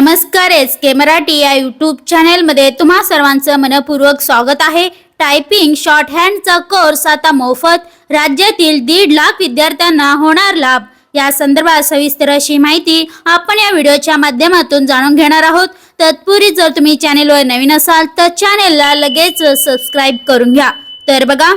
नमस्कार एस के मराठी या यूट्यूब चॅनेलमध्ये तुम्हा सर्वांचं मनपूर्वक स्वागत आहे. टायपिंग शॉर्ट हँडचा कोर्स आता मोफत राज्यातील दीड लाख विद्यार्थ्यांना होणार लाभ. या संदर्भात सविस्तर अशी माहिती आपण या व्हिडिओच्या माध्यमातून जाणून घेणार आहोत. तत्पूर्वी जर तुम्ही चॅनेलवर नवीन असाल तर चॅनेलला लगेच सबस्क्राईब करून घ्या. तर बघा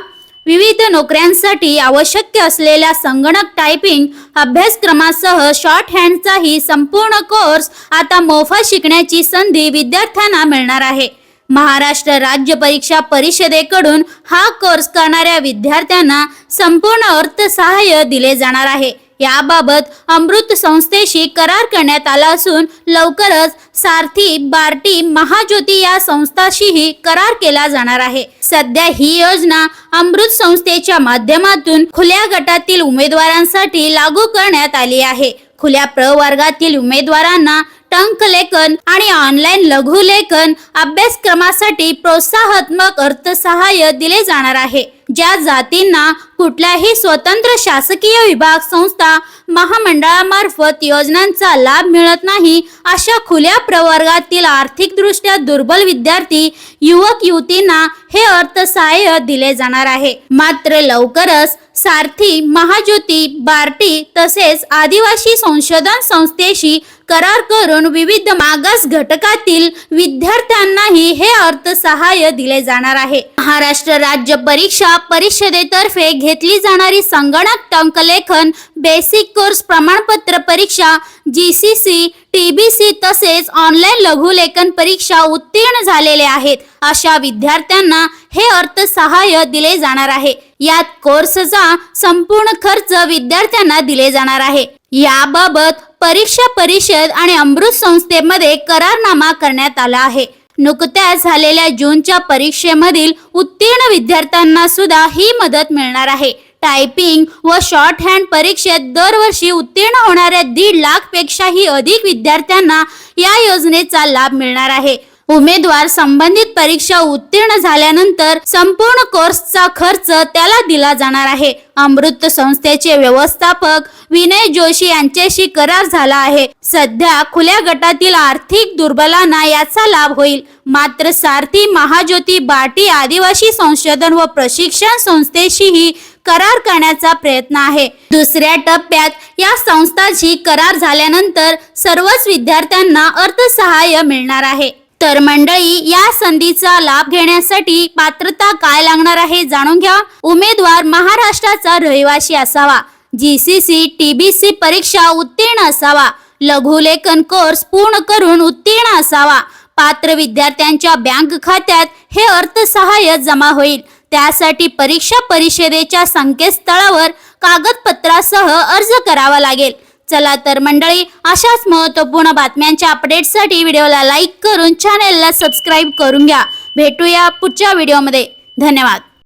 विविध नोकऱ्यांसाठी आवश्यक असलेल्या संगणक टायपिंग अभ्यासक्रमासह शॉर्ट हँडचाही संपूर्ण कोर्स आता मोफत शिकण्याची संधी विद्यार्थ्यांना मिळणार आहे. महाराष्ट्र राज्य परीक्षा परिषदेकडून हा कोर्स करणाऱ्या विद्यार्थ्यांना संपूर्ण अर्थसहाय्य दिले जाणार आहे. याबाबत अमृत संस्थेशी करार करण्यात आला असून लवकरच सारथी बार्टी महाज्योती या संस्थाशीही करार केला जाणार आहे. सध्या ही योजना अमृत संस्थेच्या माध्यमातून खुल्या गटातील उमेदवारांसाठी लागू करण्यात आली आहे. खुल्या प्रवर्गातील उमेदवारांना टंकलेखन आणि ऑनलाईन लघुलेखन अभ्यासक्रमासाठी प्रोत्साहत्मक अर्थसहाय्य दिले जाणार आहे. ज्या जातींना कुठल्याही स्वतंत्र शासकीय विभाग संस्था महामंडळामार्फत योजनांचा लाभ मिळत नाही अशा खुल्या प्रवर्गातील आर्थिकदृष्ट्या दुर्बल विद्यार्थी युवक युवतींना हे अर्थसहाय्य दिले जाणार आहे. मात्र लवकरच सारथी महाज्योती बार्टी तसेच आदिवासी संशोधन संस्थेशी करार करून विविध मागास घटकातील विद्यार्थ्यांनाही हे अर्थसहाय्य दिले जाणार आहे. महाराष्ट्र राज्य परीक्षा परिषदेतर्फे घेतली जाणारी संगणक टंकलेखन बेसिक कोर्स प्रमाणपत्र परीक्षा G C C T B C तसेच ऑनलाईन लघुलेखन परीक्षा उत्तीर्ण झालेले आहेत. अशा विद्यार्थ्यांना हे अर्थसहाय्य दिले जाणार आहे. यात कोर्सचा संपूर्ण खर्च विद्यार्थ्यांना दिले जाणार आहे. याबाबत परीक्षा परिषद आणि अमृत संस्थेमध्ये करारनामा करण्यात आला आहे. नुकत्याच झालेल्या जूनच्या परीक्षेमधील उत्तीर्ण विद्यार्थ्यांना सुद्धा ही मदत मिळणार आहे. टायपिंग व शॉर्ट हँड परीक्षेत दरवर्षी उत्तीर्ण होणाऱ्या दीड लाख पेक्षाही अधिक विद्यार्थ्यांना या योजनेचा लाभ मिळणार आहे. उमेदवार संबंधित परीक्षा उत्तीर्ण झाल्यानंतर संपूर्ण कोर्सचा खर्च त्याला दिला जाणार आहे. अमृत संस्थेचे व्यवस्थापक विनय जोशी यांच्याशी करार झाला आहे. सध्या खुल्या गटातील आर्थिक दुर्बलांना याचा लाभ होईल. मात्र सारथी महाज्योती बाटी आदिवासी संशोधन व प्रशिक्षण संस्थेशीही करार करण्याचा प्रयत्न आहे. दुसऱ्या टप्प्यात या संस्थांशी करार झाल्यानंतर सर्वच विद्यार्थ्यांना अर्थसहाय्य मिळणार आहे. तर मंडळी या संधीचा लाभ घेण्यासाठी पात्रता काय लागणार आहे जाणून घ्या. उमेदवार महाराष्ट्राचा रहिवासी असावा. G C C T B C परीक्षा उत्तीर्ण असावा. लघुलेखन कोर्स पूर्ण करून उत्तीर्ण असावा. पात्र विद्यार्थ्यांच्या बँक खात्यात हे अर्थसहाय्य जमा होईल. त्यासाठी परीक्षा परिषदेच्या संकेतस्थळावर कागदपत्रासह अर्ज करावा लागेल. चला तर मंडळी अशाच महत्त्वपूर्ण बातम्यांच्या अपडेटसाठी व्हिडिओला लाईक करून चॅनेलला सबस्क्राईब करून घ्या. भेटूया पुढच्या व्हिडिओमध्ये धन्यवाद.